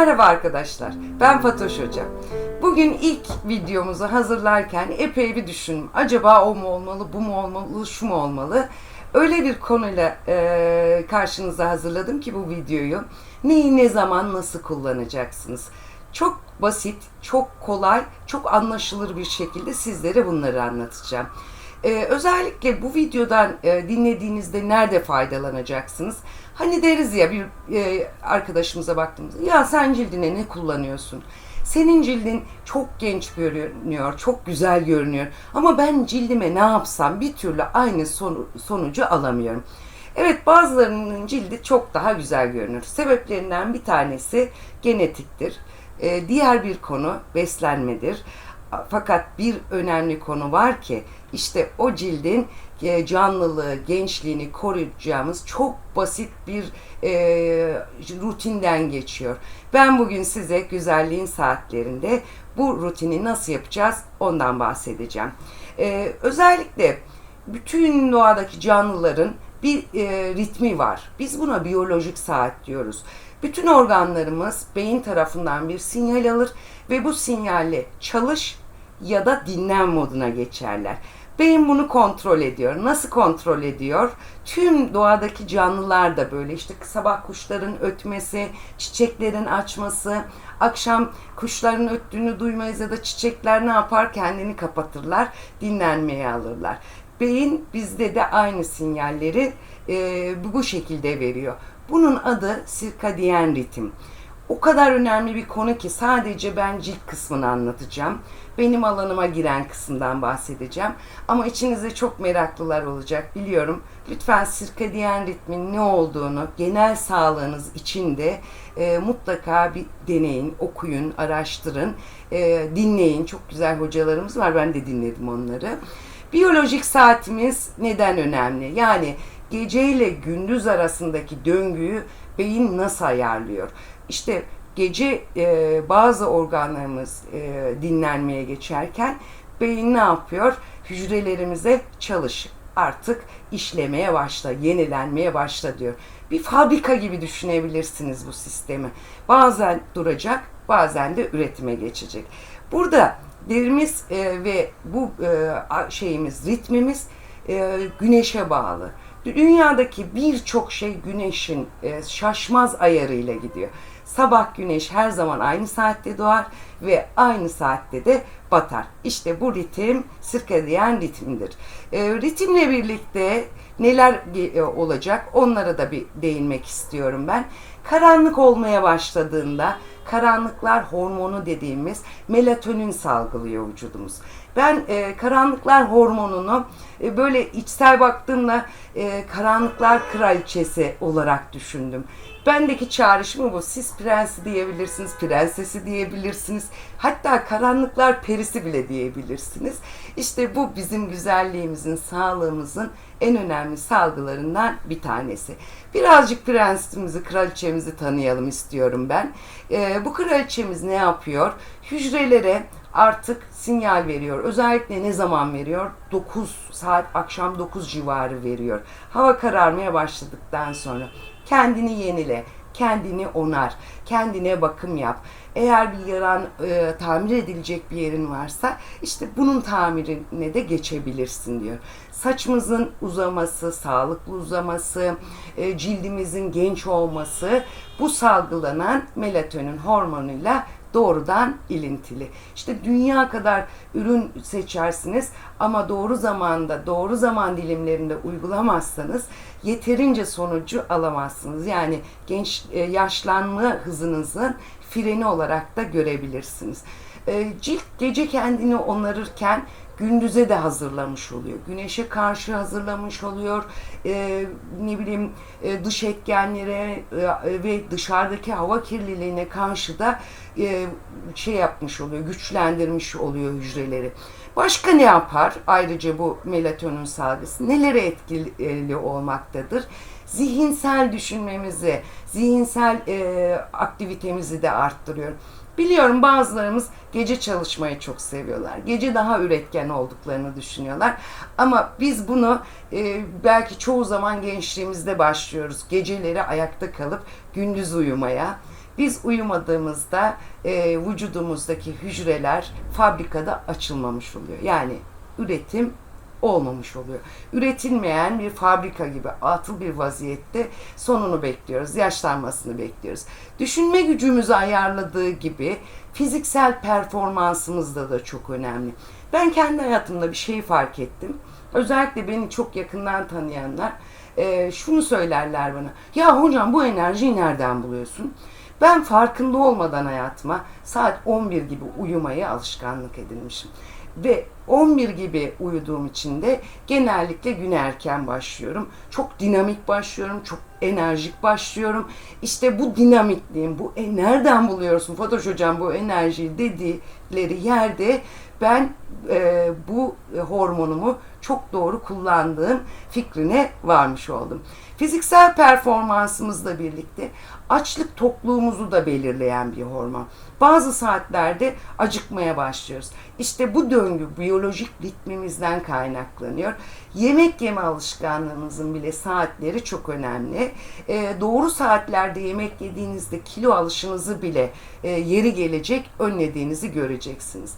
Merhaba arkadaşlar, ben Fatoş Hoca. Bugün ilk videomuzu hazırlarken epey bir düşündüm. Acaba o mu olmalı, bu mu olmalı, şu mu olmalı? Öyle bir konuyla e, karşınıza hazırladım ki bu videoyu. Neyi, ne zaman, nasıl kullanacaksınız? Çok basit, çok kolay, çok anlaşılır bir şekilde sizlere bunları anlatacağım. Ee, özellikle bu videodan e, dinlediğinizde nerede faydalanacaksınız? Hani deriz ya bir e, arkadaşımıza baktığımızda ya sen cildine ne kullanıyorsun? Senin cildin çok genç görünüyor, çok güzel görünüyor ama ben cildime ne yapsam bir türlü aynı sonu- sonucu alamıyorum. Evet bazılarının cildi çok daha güzel görünür. Sebeplerinden bir tanesi genetiktir. Ee, diğer bir konu beslenmedir. Fakat bir önemli konu var ki işte o cildin e, canlılığı, gençliğini koruyacağımız çok basit bir e, rutinden geçiyor. Ben bugün size güzelliğin saatlerinde bu rutini nasıl yapacağız ondan bahsedeceğim. E, özellikle bütün doğadaki canlıların bir e, ritmi var. Biz buna biyolojik saat diyoruz. Bütün organlarımız beyin tarafından bir sinyal alır ve bu sinyalle çalış ya da dinlen moduna geçerler. Beyin bunu kontrol ediyor. Nasıl kontrol ediyor? Tüm doğadaki canlılar da böyle işte sabah kuşların ötmesi, çiçeklerin açması, akşam kuşların öttüğünü duymayız ya da çiçekler ne yapar? Kendini kapatırlar, dinlenmeye alırlar. Beyin bizde de aynı sinyalleri e, bu şekilde veriyor. Bunun adı sirkadiyen ritim. O kadar önemli bir konu ki sadece ben cilt kısmını anlatacağım. Benim alanıma giren kısımdan bahsedeceğim. Ama içinizde çok meraklılar olacak biliyorum. Lütfen sirkadiyen ritmin ne olduğunu, genel sağlığınız için de e, mutlaka bir deneyin, okuyun, araştırın, e, dinleyin. Çok güzel hocalarımız var, ben de dinledim onları. Biyolojik saatimiz neden önemli? Yani gece ile gündüz arasındaki döngüyü beyin nasıl ayarlıyor? İşte gece e, bazı organlarımız e, dinlenmeye geçerken beyin ne yapıyor? Hücrelerimize çalış artık işlemeye başla, yenilenmeye başla diyor. Bir fabrika gibi düşünebilirsiniz bu sistemi. Bazen duracak, bazen de üretime geçecek. Burada derimiz e, ve bu e, şeyimiz, ritmimiz e, güneşe bağlı. Dünyadaki birçok şey güneşin e, şaşmaz ayarıyla gidiyor. Sabah güneş her zaman aynı saatte doğar ve aynı saatte de batar. İşte bu ritim sirkadiyen ritimdir. E, ritimle birlikte neler e, olacak onlara da bir değinmek istiyorum ben. Karanlık olmaya başladığında karanlıklar hormonu dediğimiz melatonin salgılıyor vücudumuz. Ben e, karanlıklar hormonunu e, böyle içsel baktığımda e, karanlıklar kraliçesi olarak düşündüm. Bendeki çağrışımı bu. Siz prensi diyebilirsiniz, prensesi diyebilirsiniz. Hatta karanlıklar perisi bile diyebilirsiniz. İşte bu bizim güzelliğimizin, sağlığımızın en önemli salgılarından bir tanesi. Birazcık prensimizi, kraliçemizi tanıyalım istiyorum ben. Ee, bu kraliçemiz ne yapıyor? Hücrelere artık sinyal veriyor. Özellikle ne zaman veriyor? 9 saat akşam 9 civarı veriyor. Hava kararmaya başladıktan sonra kendini yenile, kendini onar, kendine bakım yap. Eğer bir yaran e, tamir edilecek bir yerin varsa işte bunun tamirine de geçebilirsin diyor. Saçımızın uzaması, sağlıklı uzaması, e, cildimizin genç olması bu salgılanan melatonin hormonuyla doğrudan ilintili. İşte dünya kadar ürün seçersiniz ama doğru zamanda, doğru zaman dilimlerinde uygulamazsanız yeterince sonucu alamazsınız. Yani genç e, yaşlanma hızınızın freni olarak da görebilirsiniz. E, cilt gece kendini onarırken gündüze de hazırlamış oluyor. Güneşe karşı hazırlamış oluyor. E, ne bileyim e, dış etkenlere e, ve dışarıdaki hava kirliliğine karşı da e, şey yapmış oluyor, güçlendirmiş oluyor hücreleri. Başka ne yapar? Ayrıca bu melatonin salgısı nelere etkili olmaktadır? Zihinsel düşünmemizi, zihinsel e, aktivitemizi de arttırıyor. Biliyorum bazılarımız gece çalışmayı çok seviyorlar. Gece daha üretken olduklarını düşünüyorlar. Ama biz bunu e, belki çoğu zaman gençliğimizde başlıyoruz. Geceleri ayakta kalıp gündüz uyumaya Biz uyumadığımızda e, vücudumuzdaki hücreler fabrikada açılmamış oluyor. Yani üretim olmamış oluyor. Üretilmeyen bir fabrika gibi atıl bir vaziyette sonunu bekliyoruz, yaşlanmasını bekliyoruz. Düşünme gücümüzü ayarladığı gibi fiziksel performansımız da çok önemli. Ben kendi hayatımda bir şey fark ettim. Özellikle beni çok yakından tanıyanlar e, şunu söylerler bana. Ya hocam bu enerjiyi nereden buluyorsun? Ben farkında olmadan hayatıma saat 11 gibi uyumaya alışkanlık edinmişim. Ve 11 gibi uyuduğum için de genellikle güne erken başlıyorum. Çok dinamik başlıyorum, çok enerjik başlıyorum. İşte bu dinamikliğin, bu e, nereden buluyorsun Fatoş hocam bu enerjiyi dedikleri yerde ben e, bu hormonumu çok doğru kullandığım fikrine varmış oldum. Fiziksel performansımızla birlikte açlık tokluğumuzu da belirleyen bir hormon. Bazı saatlerde acıkmaya başlıyoruz. İşte bu döngü biyolojik ritmimizden kaynaklanıyor. Yemek yeme alışkanlığımızın bile saatleri çok önemli. E, doğru saatlerde yemek yediğinizde kilo alışınızı bile e, yeri gelecek önlediğinizi göreceksiniz.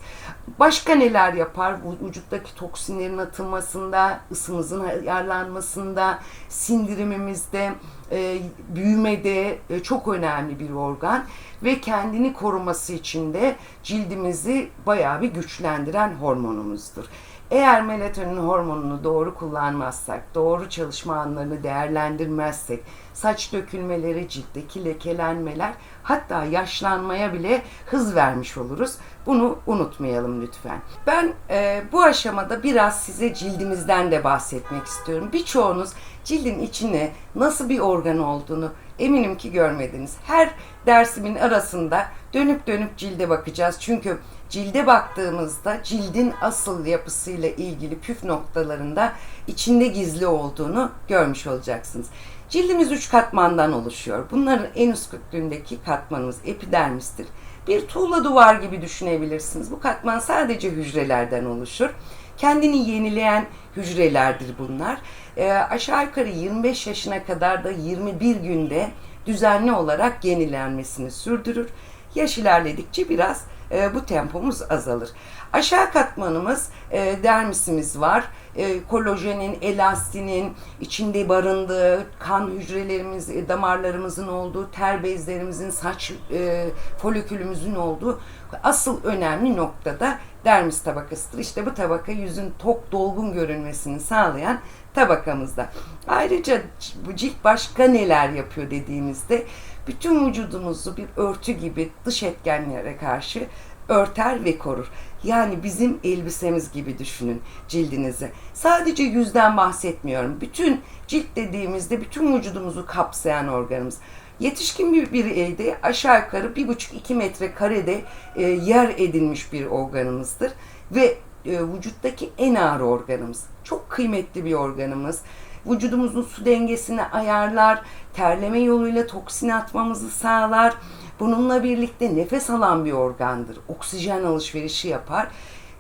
Başka neler yapar? Vücuttaki toksinlerin atılmasında, ısımızın ayarlanmasında, sindirimimizde, e, büyümede e, çok önemli bir organ ve kendini koruması için de cildimizi bayağı bir güçlendiren hormonumuzdur. Eğer melatonin hormonunu doğru kullanmazsak, doğru çalışma anlarını değerlendirmezsek, saç dökülmeleri, ciltteki lekelenmeler, hatta yaşlanmaya bile hız vermiş oluruz. Bunu unutmayalım lütfen. Ben e, bu aşamada biraz size cildimizden de bahsetmek istiyorum. Birçoğunuz cildin içine nasıl bir organ olduğunu eminim ki görmediniz. Her dersimin arasında dönüp dönüp cilde bakacağız. Çünkü cilde baktığımızda cildin asıl yapısıyla ilgili püf noktalarında içinde gizli olduğunu görmüş olacaksınız. Cildimiz üç katmandan oluşuyor. Bunların en üst kütlüğündeki katmanımız epidermistir. Bir tuğla duvar gibi düşünebilirsiniz. Bu katman sadece hücrelerden oluşur. Kendini yenileyen hücrelerdir bunlar. E, aşağı yukarı 25 yaşına kadar da 21 günde düzenli olarak yenilenmesini sürdürür. Yaş ilerledikçe biraz e, bu tempomuz azalır. Aşağı katmanımız e, dermisimiz var. E, kolajenin, elastinin içinde barındığı, kan hücrelerimiz, e, damarlarımızın olduğu, ter bezlerimizin, saç e, folikülümüzün olduğu asıl önemli noktada dermis tabakasıdır. İşte bu tabaka yüzün tok dolgun görünmesini sağlayan tabakamızda. Ayrıca bu cilt başka neler yapıyor dediğimizde bütün vücudumuzu bir örtü gibi dış etkenlere karşı örter ve korur. Yani bizim elbisemiz gibi düşünün cildinizi. Sadece yüzden bahsetmiyorum. Bütün cilt dediğimizde bütün vücudumuzu kapsayan organımız. Yetişkin bir bireyde aşağı yukarı 1,5-2 metre karede e, yer edinmiş bir organımızdır. Ve e, vücuttaki en ağır organımız. Çok kıymetli bir organımız. Vücudumuzun su dengesini ayarlar, terleme yoluyla toksin atmamızı sağlar. Bununla birlikte nefes alan bir organdır. Oksijen alışverişi yapar.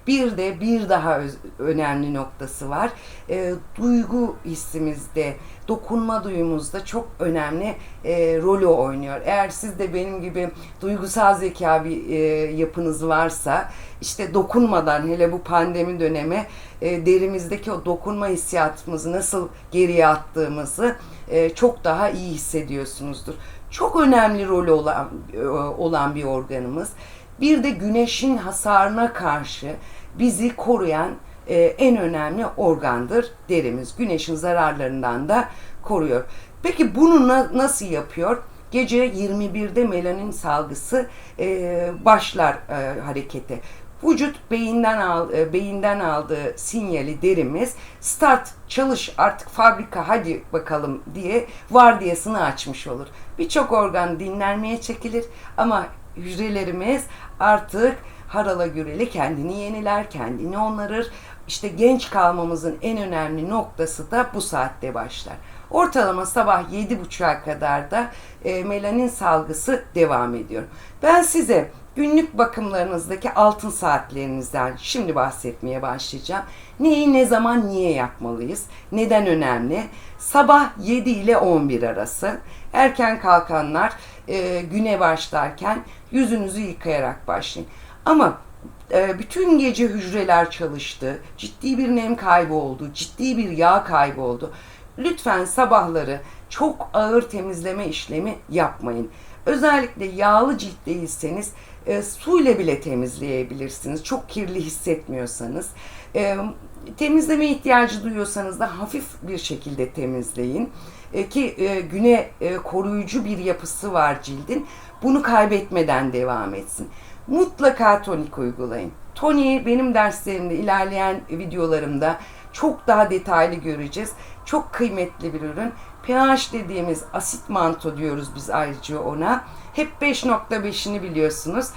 Bir de bir daha önemli noktası var. E, duygu hissimizde, dokunma duyumuzda çok önemli e, rolü oynuyor. Eğer siz de benim gibi duygusal zeka bir e, yapınız varsa işte dokunmadan hele bu pandemi dönemi e, derimizdeki o dokunma hissiyatımızı nasıl geriye attığımızı e, çok daha iyi hissediyorsunuzdur. Çok önemli rolü olan, e, olan bir organımız. Bir de güneşin hasarına karşı bizi koruyan e, en önemli organdır derimiz. Güneşin zararlarından da koruyor. Peki bunu na- nasıl yapıyor? Gece 21'de melanin salgısı e, başlar e, harekete. Vücut beyinden al, e, beyinden aldığı sinyali derimiz start çalış artık fabrika hadi bakalım diye vardiyasını açmış olur. Birçok organ dinlenmeye çekilir ama hücrelerimiz artık harala güreli kendini yeniler, kendini onarır. İşte genç kalmamızın en önemli noktası da bu saatte başlar. Ortalama sabah 7.30'a kadar da e, melanin salgısı devam ediyor. Ben size günlük bakımlarınızdaki altın saatlerinizden şimdi bahsetmeye başlayacağım. Neyi ne zaman niye yapmalıyız? Neden önemli? Sabah 7 ile 11 arası erken kalkanlar e, güne başlarken yüzünüzü yıkayarak başlayın. Ama e, bütün gece hücreler çalıştı, ciddi bir nem kaybı oldu, ciddi bir yağ kaybı oldu. Lütfen sabahları çok ağır temizleme işlemi yapmayın. Özellikle yağlı cilt değilseniz e, suyla bile temizleyebilirsiniz. Çok kirli hissetmiyorsanız. E, temizleme ihtiyacı duyuyorsanız da hafif bir şekilde temizleyin. E, ki e, güne e, koruyucu bir yapısı var cildin. Bunu kaybetmeden devam etsin. Mutlaka tonik uygulayın. Toniği benim derslerimde, ilerleyen videolarımda çok daha detaylı göreceğiz. Çok kıymetli bir ürün. pH dediğimiz asit manto diyoruz biz ayrıca ona. Hep 5.5'ini biliyorsunuz.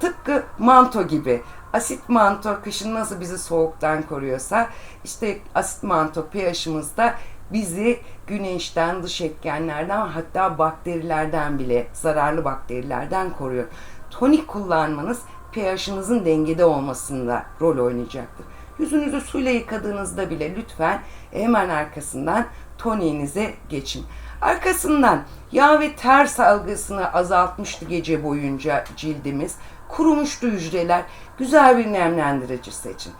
Tıpkı manto gibi. Asit manto kışın nasıl bizi soğuktan koruyorsa işte asit manto pH'ımız da bizi güneşten, dış etkenlerden hatta bakterilerden bile zararlı bakterilerden koruyor. Tonik kullanmanız pH'ınızın dengede olmasında rol oynayacaktır. Yüzünüzü suyla yıkadığınızda bile lütfen hemen arkasından toniğinize geçin. Arkasından yağ ve ter salgısını azaltmıştı gece boyunca cildimiz. Kurumuştu hücreler. Güzel bir nemlendirici seçin.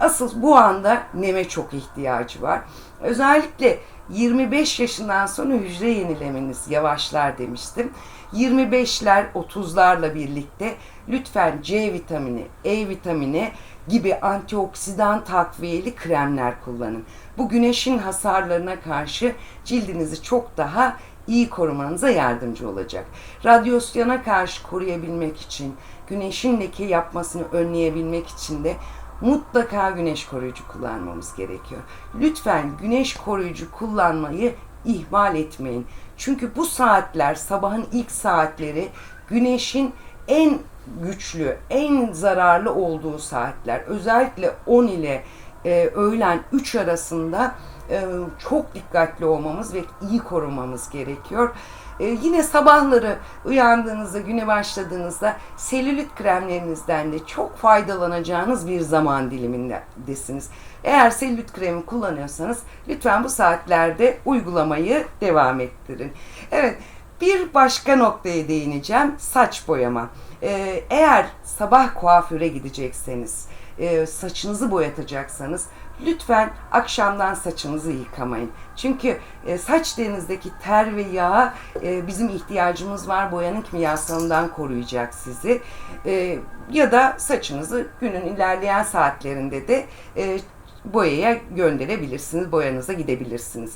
Asıl bu anda neme çok ihtiyacı var. Özellikle 25 yaşından sonra hücre yenilemeniz yavaşlar demiştim. 25'ler 30'larla birlikte lütfen C vitamini, E vitamini gibi antioksidan takviyeli kremler kullanın. Bu güneşin hasarlarına karşı cildinizi çok daha iyi korumanıza yardımcı olacak. Radyasyona karşı koruyabilmek için, güneşin leke yapmasını önleyebilmek için de mutlaka güneş koruyucu kullanmamız gerekiyor. Lütfen güneş koruyucu kullanmayı ihmal etmeyin. Çünkü bu saatler sabahın ilk saatleri güneşin en güçlü, en zararlı olduğu saatler. Özellikle 10 ile e, öğlen 3 arasında e, çok dikkatli olmamız ve iyi korumamız gerekiyor. E, yine sabahları uyandığınızda, güne başladığınızda selülit kremlerinizden de çok faydalanacağınız bir zaman dilimindesiniz. Eğer selülit kremi kullanıyorsanız lütfen bu saatlerde uygulamayı devam ettirin. Evet, bir başka noktaya değineceğim. Saç boyama. Ee, eğer sabah kuaföre gidecekseniz, e, saçınızı boyatacaksanız lütfen akşamdan saçınızı yıkamayın. Çünkü e, saç derinizdeki ter ve yağ e, bizim ihtiyacımız var. Boyanın kimyasalından koruyacak sizi. E, ya da saçınızı günün ilerleyen saatlerinde de e, boyaya gönderebilirsiniz. Boyanıza gidebilirsiniz.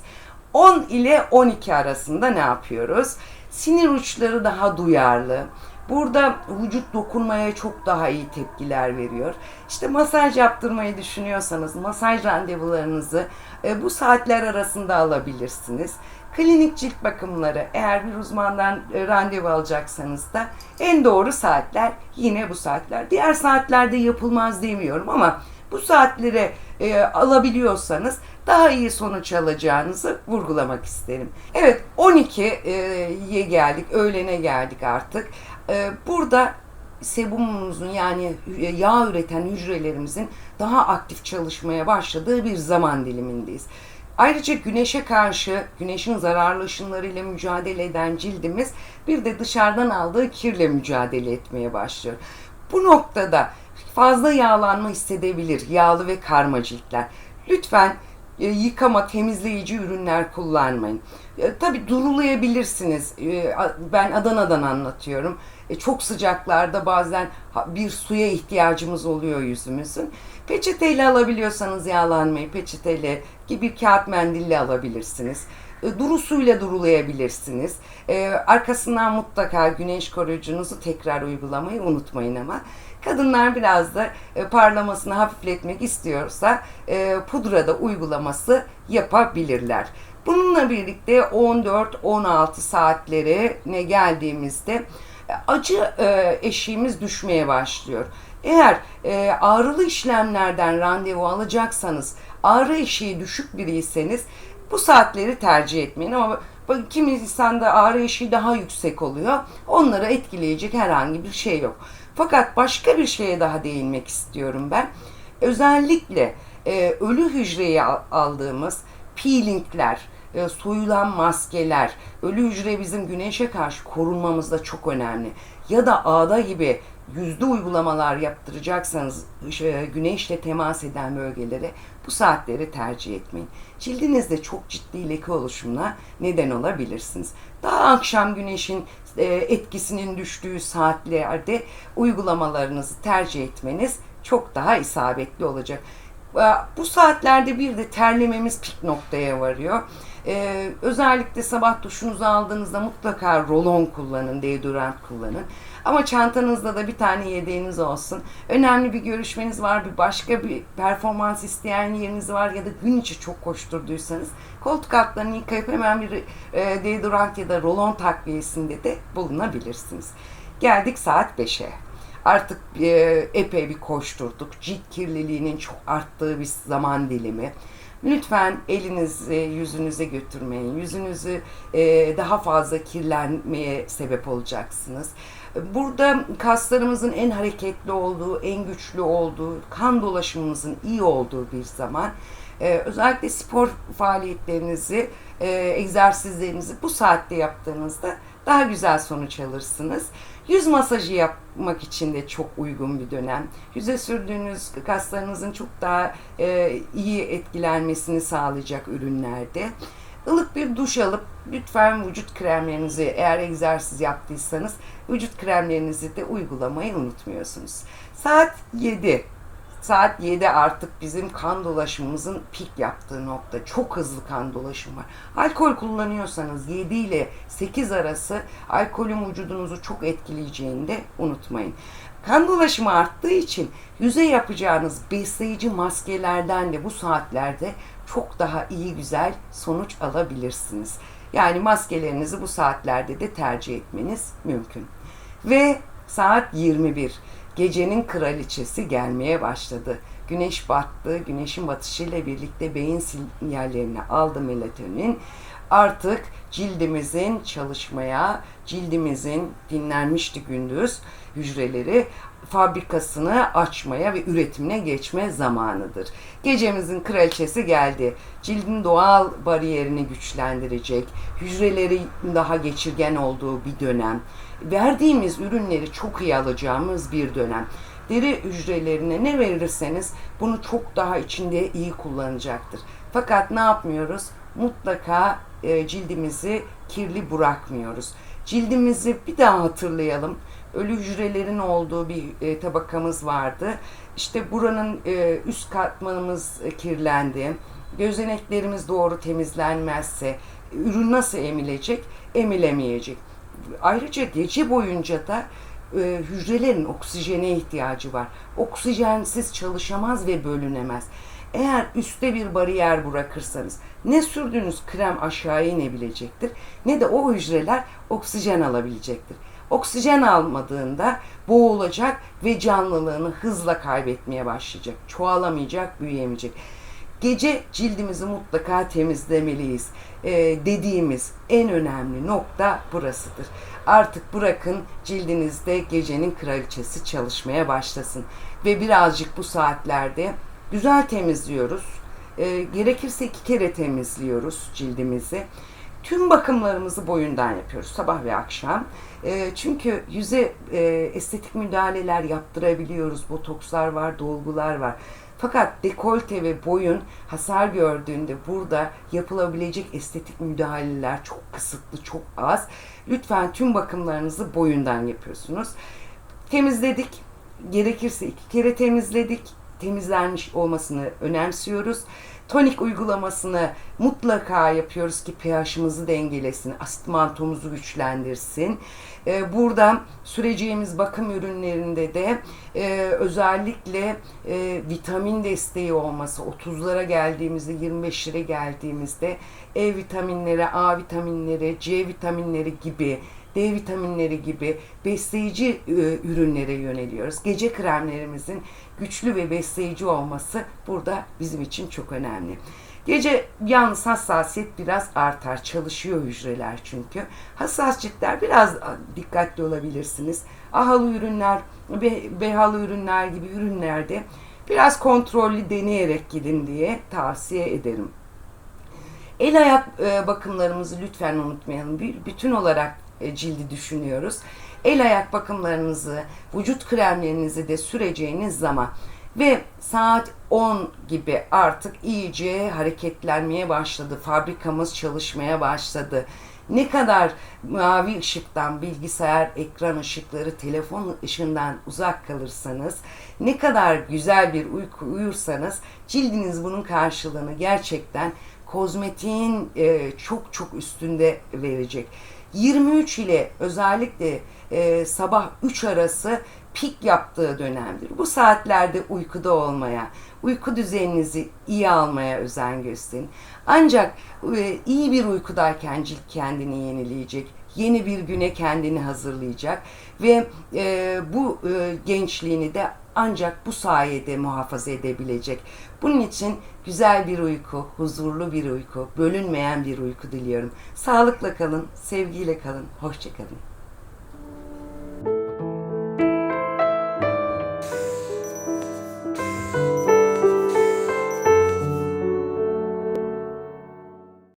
10 ile 12 arasında ne yapıyoruz? Sinir uçları daha duyarlı. Burada vücut dokunmaya çok daha iyi tepkiler veriyor. İşte masaj yaptırmayı düşünüyorsanız masaj randevularınızı e, bu saatler arasında alabilirsiniz. Klinik cilt bakımları eğer bir uzmandan e, randevu alacaksanız da en doğru saatler yine bu saatler. Diğer saatlerde yapılmaz demiyorum ama bu saatlere e, alabiliyorsanız daha iyi sonuç alacağınızı vurgulamak isterim. Evet 12'ye geldik, öğlene geldik artık. E, burada sebumumuzun yani yağ üreten hücrelerimizin daha aktif çalışmaya başladığı bir zaman dilimindeyiz. Ayrıca güneşe karşı, güneşin zararlı ışınlarıyla mücadele eden cildimiz bir de dışarıdan aldığı kirle mücadele etmeye başlıyor. Bu noktada fazla yağlanma hissedebilir yağlı ve karma ciltler. Lütfen e, yıkama, temizleyici ürünler kullanmayın. E, tabii durulayabilirsiniz. E, ben Adana'dan anlatıyorum. E, çok sıcaklarda bazen bir suya ihtiyacımız oluyor yüzümüzün. Peçeteyle alabiliyorsanız yağlanmayı peçeteyle gibi kağıt mendille alabilirsiniz. E, duru suyla durulayabilirsiniz. E, arkasından mutlaka güneş koruyucunuzu tekrar uygulamayı unutmayın ama. Kadınlar biraz da e, parlamasını hafifletmek istiyorsa e, pudra da uygulaması yapabilirler. Bununla birlikte 14-16 saatleri ne geldiğimizde acı e, eşiğimiz düşmeye başlıyor. Eğer e, ağrılı işlemlerden randevu alacaksanız, ağrı eşiği düşük biriyseniz bu saatleri tercih etmeyin ama kimi insanda ağrı eşiği daha yüksek oluyor. Onları etkileyecek herhangi bir şey yok. Fakat başka bir şeye daha değinmek istiyorum ben. Özellikle e, ölü hücreye al- aldığımız peelingler, e, soyulan maskeler, ölü hücre bizim güneşe karşı korunmamızda çok önemli. Ya da ağda gibi yüzde uygulamalar yaptıracaksanız ış- güneşle temas eden bölgelere bu saatleri tercih etmeyin. Cildinizde çok ciddi leke oluşumuna neden olabilirsiniz. Daha akşam güneşin e, etkisinin düştüğü saatlerde uygulamalarınızı tercih etmeniz çok daha isabetli olacak. E, Bu saatlerde bir de terlememiz pik noktaya varıyor. Ee, özellikle sabah duşunuzu aldığınızda mutlaka rolon kullanın, deodorant kullanın. Ama çantanızda da bir tane yedeğiniz olsun. Önemli bir görüşmeniz var, bir başka bir performans isteyen yeriniz var ya da gün içi çok koşturduysanız koltuk altlarını yıkayıp hemen bir e, deodorant ya da rolon takviyesinde de bulunabilirsiniz. Geldik saat 5'e. Artık e, epey bir koşturduk. Cilt kirliliğinin çok arttığı bir zaman dilimi. Lütfen elinizi yüzünüze götürmeyin. Yüzünüzü e, daha fazla kirlenmeye sebep olacaksınız. Burada kaslarımızın en hareketli olduğu, en güçlü olduğu, kan dolaşımımızın iyi olduğu bir zaman. E, özellikle spor faaliyetlerinizi, e, egzersizlerinizi bu saatte yaptığınızda daha güzel sonuç alırsınız. Yüz masajı yapmak için de çok uygun bir dönem. Yüze sürdüğünüz kaslarınızın çok daha e, iyi etkilenmesini sağlayacak ürünlerde. Ilık bir duş alıp lütfen vücut kremlerinizi eğer egzersiz yaptıysanız vücut kremlerinizi de uygulamayı unutmuyorsunuz. Saat 7. Saat 7 artık bizim kan dolaşımımızın pik yaptığı nokta. Çok hızlı kan dolaşım var. Alkol kullanıyorsanız 7 ile 8 arası alkolün vücudunuzu çok etkileyeceğini de unutmayın. Kan dolaşımı arttığı için yüze yapacağınız besleyici maskelerden de bu saatlerde çok daha iyi güzel sonuç alabilirsiniz. Yani maskelerinizi bu saatlerde de tercih etmeniz mümkün. Ve saat 21. Gecenin kraliçesi gelmeye başladı. Güneş battı. Güneşin batışıyla birlikte beyin sinyallerini aldı melatonin. Artık cildimizin çalışmaya, cildimizin dinlenmişti gündüz hücreleri fabrikasını açmaya ve üretimine geçme zamanıdır. Gecemizin kraliçesi geldi. Cildin doğal bariyerini güçlendirecek, hücrelerin daha geçirgen olduğu bir dönem. Verdiğimiz ürünleri çok iyi alacağımız bir dönem. Deri hücrelerine ne verirseniz bunu çok daha içinde iyi kullanacaktır. Fakat ne yapmıyoruz? Mutlaka e, cildimizi kirli bırakmıyoruz. Cildimizi bir daha hatırlayalım ölü hücrelerin olduğu bir e, tabakamız vardı. İşte buranın e, üst katmanımız e, kirlendi. Gözeneklerimiz doğru temizlenmezse ürün nasıl emilecek? Emilemeyecek. Ayrıca gece boyunca da e, hücrelerin oksijene ihtiyacı var. Oksijensiz çalışamaz ve bölünemez. Eğer üstte bir bariyer bırakırsanız ne sürdüğünüz krem aşağıya inebilecektir ne de o hücreler oksijen alabilecektir. Oksijen almadığında boğulacak ve canlılığını hızla kaybetmeye başlayacak. Çoğalamayacak, büyüyemeyecek. Gece cildimizi mutlaka temizlemeliyiz ee, dediğimiz en önemli nokta burasıdır. Artık bırakın cildinizde gecenin kraliçesi çalışmaya başlasın. Ve birazcık bu saatlerde güzel temizliyoruz. Ee, gerekirse iki kere temizliyoruz cildimizi. Tüm bakımlarımızı boyundan yapıyoruz sabah ve akşam. E, çünkü yüze e, estetik müdahaleler yaptırabiliyoruz. Botokslar var, dolgular var. Fakat dekolte ve boyun hasar gördüğünde burada yapılabilecek estetik müdahaleler çok kısıtlı, çok az. Lütfen tüm bakımlarınızı boyundan yapıyorsunuz. Temizledik. Gerekirse iki kere temizledik. Temizlenmiş olmasını önemsiyoruz. Tonik uygulamasını mutlaka yapıyoruz ki pH'ımızı dengelesin, asit mantomuzu güçlendirsin. Ee, Burada süreceğimiz bakım ürünlerinde de e, özellikle e, vitamin desteği olması, 30'lara geldiğimizde, 25'lere geldiğimizde E vitaminleri, A vitaminleri, C vitaminleri gibi D vitaminleri gibi besleyici e, ürünlere yöneliyoruz. Gece kremlerimizin güçlü ve besleyici olması burada bizim için çok önemli. Gece yalnız hassasiyet biraz artar. Çalışıyor hücreler çünkü. Hassas biraz dikkatli olabilirsiniz. Ahalı ürünler, be- behalı ürünler gibi ürünlerde biraz kontrollü deneyerek gidin diye tavsiye ederim. El ayak e, bakımlarımızı lütfen unutmayalım. Bir bütün olarak cildi düşünüyoruz. El ayak bakımlarınızı, vücut kremlerinizi de süreceğiniz zaman ve saat 10 gibi artık iyice hareketlenmeye başladı. Fabrikamız çalışmaya başladı. Ne kadar mavi ışıktan, bilgisayar ekran ışıkları, telefon ışığından uzak kalırsanız, ne kadar güzel bir uyku uyursanız cildiniz bunun karşılığını gerçekten kozmetiğin e, çok çok üstünde verecek. 23 ile özellikle e, sabah 3 arası pik yaptığı dönemdir. Bu saatlerde uykuda olmaya, uyku düzeninizi iyi almaya özen gösterin. Ancak e, iyi bir uykudayken cilt kendini yenileyecek, yeni bir güne kendini hazırlayacak ve e, bu e, gençliğini de ancak bu sayede muhafaza edebilecek. Bunun için güzel bir uyku, huzurlu bir uyku, bölünmeyen bir uyku diliyorum. Sağlıkla kalın, sevgiyle kalın, hoşçakalın.